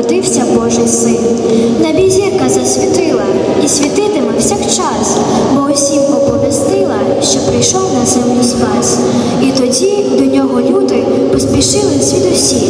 народився Божий син. Небі зірка засвітила і світитиме всякчас, бо усім оповістила, що прийшов на землю спас. І тоді до нього люди поспішили світ усіх.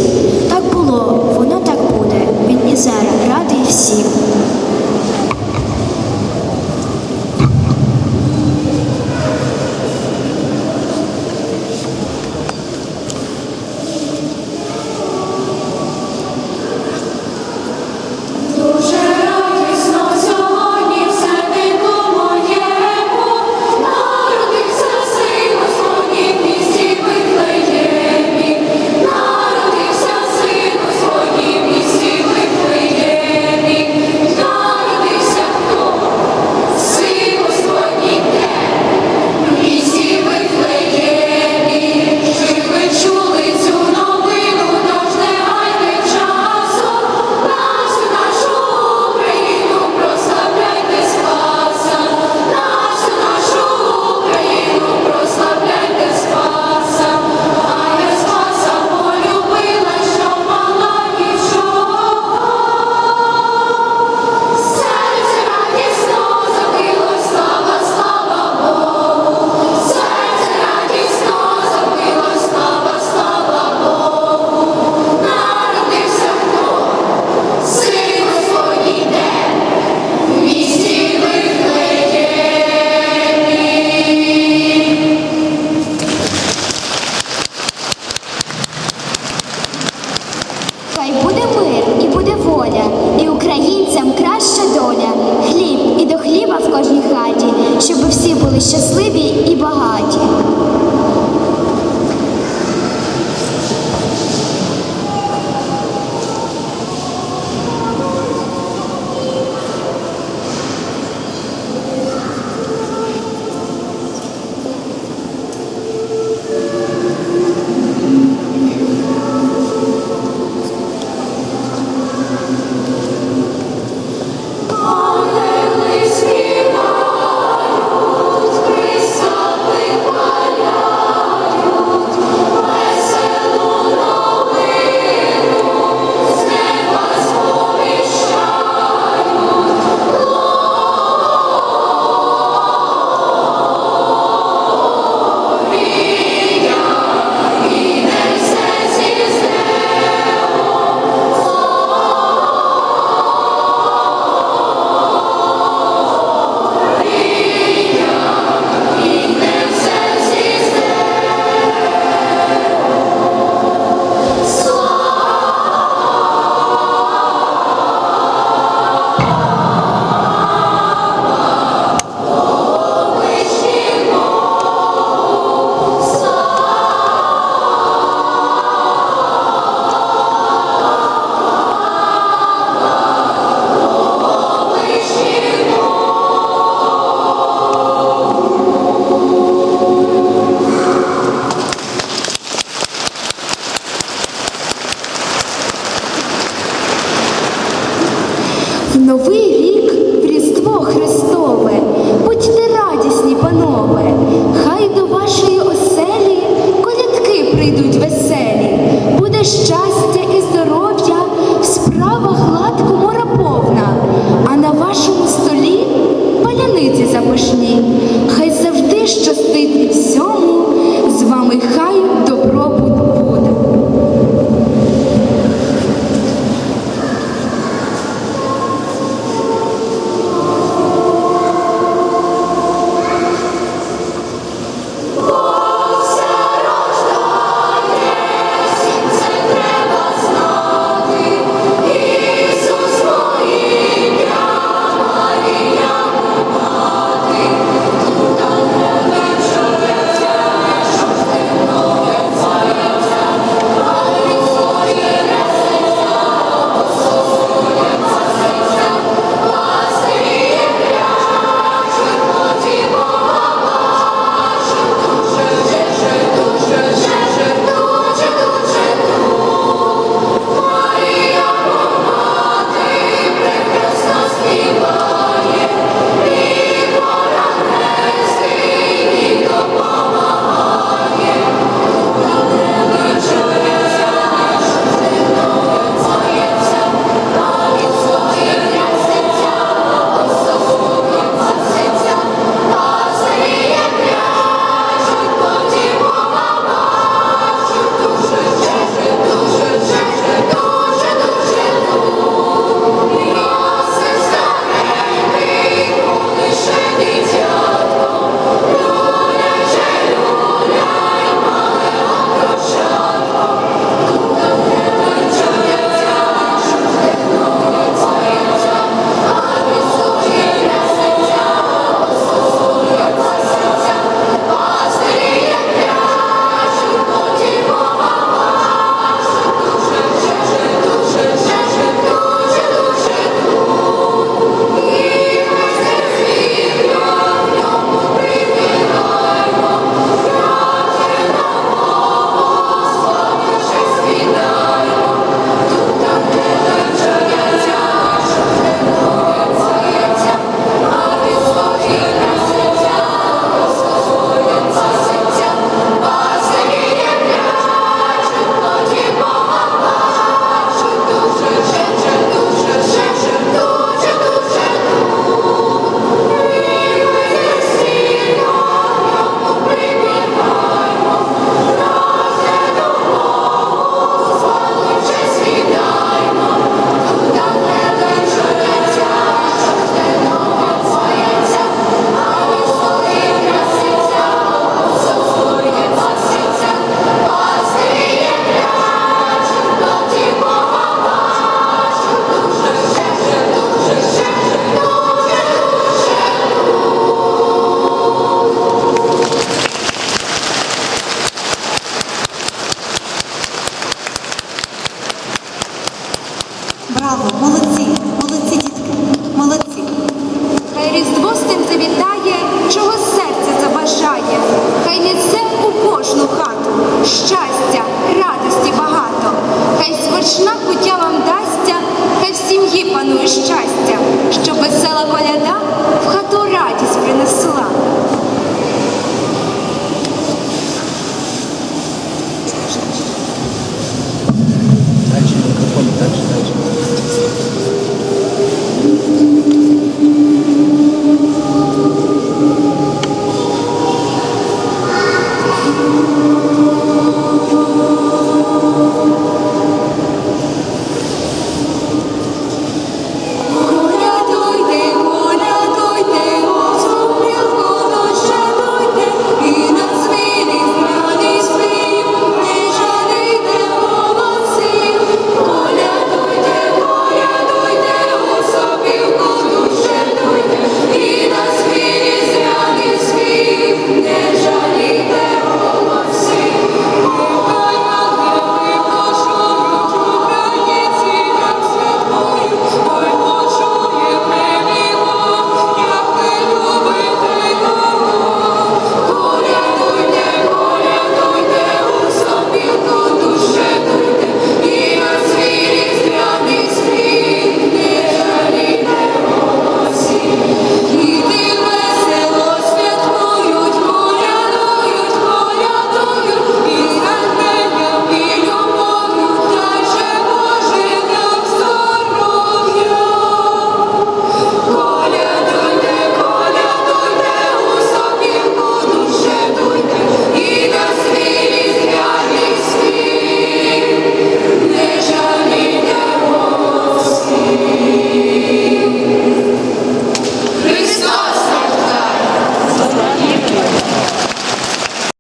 хліба в кожній хаті, щоб всі були щасливі і багаті.